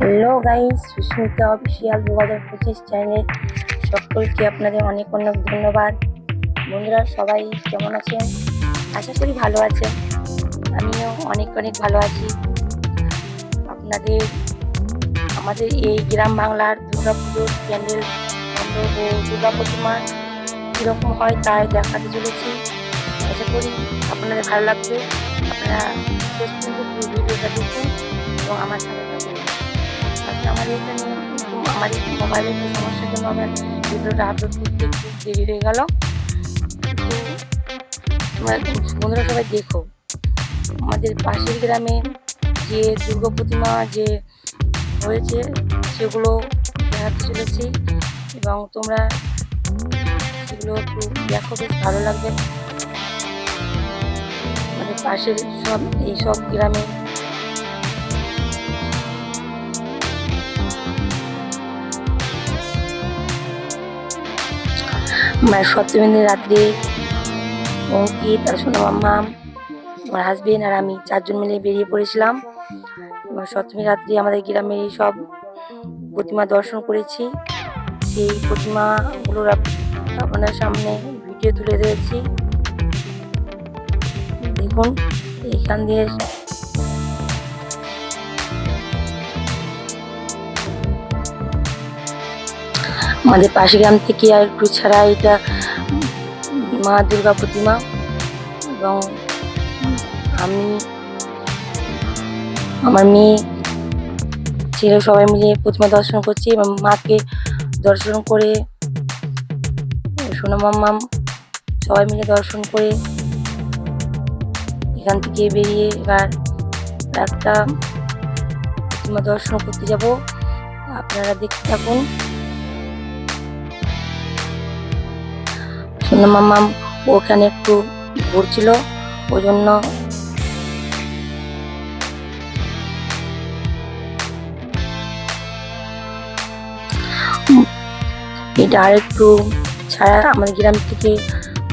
Hello guys Susmita official দু হাজার পঁচিশ চ্যানেলে সকলকে আপনাদের অনেক অনেক ধন্যবাদ। বন্ধুরা, সবাই কেমন আছেন? আশা করি ভালো আছেন। আমিও অনেক অনেক ভালো আছি। আপনাদের, আমাদের এই গ্রাম বাংলার দুর্গা পুজোর প্যান্ডেল ও দুর্গা প্রতিমা কীরকম হয় তাই দেখাতে চলেছি। আশা করি আপনাদের ভালো লাগবে। আপনারা শেষ পর্যন্ত ভিডিওটা দেখুন এবং আমার সাথে থাকুন। আজকে আমার এখানে একটু আমার একটু মোবাইলের একটু সমস্যার জন্য আমার ভিডিওটা আপলোড করতে একটু দেরি হয়ে গেল। বন্ধুরা সবাই দেখো, আমাদের পাশের গ্রামে যে দুর্গা প্রতিমা যে হয়েছে, সেগুলো দেখাতে চলেছি এবং তোমরা সেগুলো একটু দেখো, বেশ ভালো লাগবে। আমাদের পাশের সব এইসব গ্রামে সপ্তমী রাত্রে অঙ্কিত আর সোনা মাম্মা, আমার হাজবেন্ড আর আমি চারজন মিলে বেরিয়ে পড়েছিলাম। সপ্তমী রাত্রে আমাদের গ্রামের সব প্রতিমা দর্শন করেছি। সেই প্রতিমাগুলোর আপ- আপনার সামনে ভিডিও তুলে ধরেছি। দেখুন এখান দিয়ে আমাদের পাশে গ্রাম থেকে আর একটু ছাড়া এটা মা দুর্গা প্রতিমা এবং আমি, আমার মেয়ে ছেলে সবাই মিলে প্রতিমা দর্শন করছি এবং মাকে দর্শন করে সোনা মাম্মাম সবাই মিলে দর্শন করে এখান থেকে বেরিয়ে এবার একটা প্রতিমা দর্শন করতে যাব। আপনারা দেখতে থাকুন। সোনা মাম্মাম ওখানে একটু ঘুরছিল ওই জন্য এটা আর একটু ছাড়া, আমাদের গ্রাম থেকে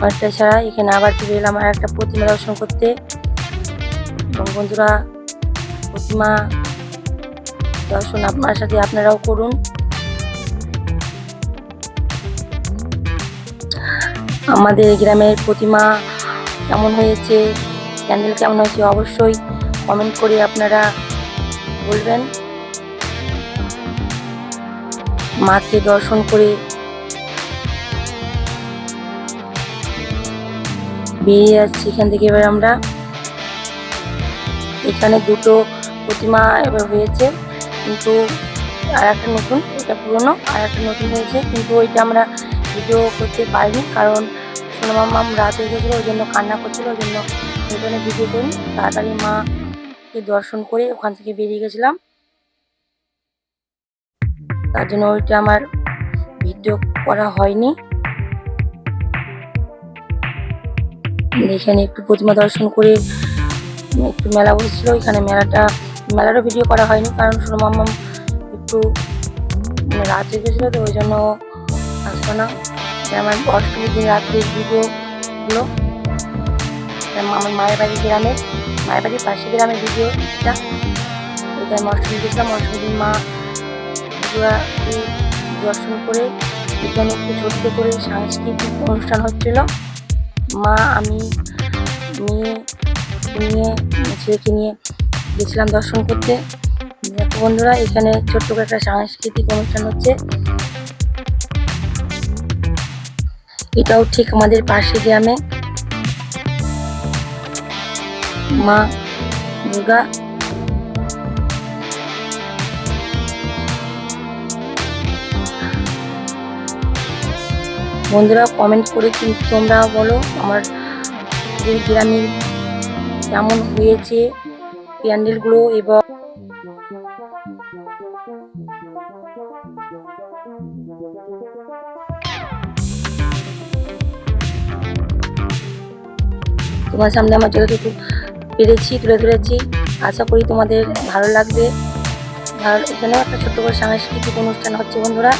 অনেকটা ছাড়া, এখানে আবার চলে এলাম আর একটা প্রতিমা দর্শন করতে। এবং বন্ধুরা, প্রতিমা দর্শন আপনার সাথে আপনারাও করুন। আমাদের গ্রামের প্রতিমা কেমন হয়েছে ক্যান্ডেল কেমন হয়েছে অবশ্যই কমেন্ট করে আপনারা বলবেন। মাকে দর্শন করে বেরিয়ে যাচ্ছি এখান থেকে এবার আমরা। এখানে দুটো প্রতিমা এবার হয়েছে, কিন্তু আর একটা নতুন, এটা পুরনো আর একটা নতুন হয়েছে, কিন্তু ওইটা আমরা ভিডিও করতে পারিনি, কারণ সোনা মাম রাত হয়ে গেছিল ওই জন্য কান্না করছিল, ওই জন্য ওইখানে ভিডিও করি তাড়াতাড়ি মাকে দর্শন করে ওখান থেকে বেরিয়ে গেছিলাম। তার জন্য ওইটা আমার ভিডিও করা হয়নি। এখানে একটু প্রতিমা দর্শন করে একটু মেলা বসছিল এখানে মেলাটা, মেলারও ভিডিও করা হয়নি, কারণ সোনা মাম্মাম একটু মানে রাত হয়ে গেছিল তো ওই জন্য না। আমার অষ্টমীর দিন রাত্রির ভিডিওগুলো আমার মায়ের বাড়ি গ্রামের মায়ের বাড়ির পাশে গ্রামের ভিডিও এটা। ওইটা আমি অষ্টমী গেছিলাম অষ্টমীর মা দর্শন করে এখানে একটু ছোট্ট করে সাংস্কৃতিক অনুষ্ঠান হচ্ছিল। মা, আমি, মেয়ে নিয়ে, ছেলেকে নিয়ে গেছিলাম দর্শন করতে। বন্ধুরা, এখানে ছোট্ট করে একটা সাংস্কৃতিক অনুষ্ঠান হচ্ছে। এটাও ঠিক আমাদের পাশে গ্রামে। মা, দুর্গা। বন্ধুরা কমেন্ট করে কিন্তু তোমরা বলো আমার গ্রামের কেমন হয়েছে প্যান্ডেলগুলো এবং তোমার সামনে আমার যতটুকু পেরেছি, তুলে ধরেছি, আশা করি তোমাদের ভালো লাগবে। আর এখানেও একটা ছোট্ট করে সাংস্কৃতিক অনুষ্ঠান হচ্ছে বন্ধুরা।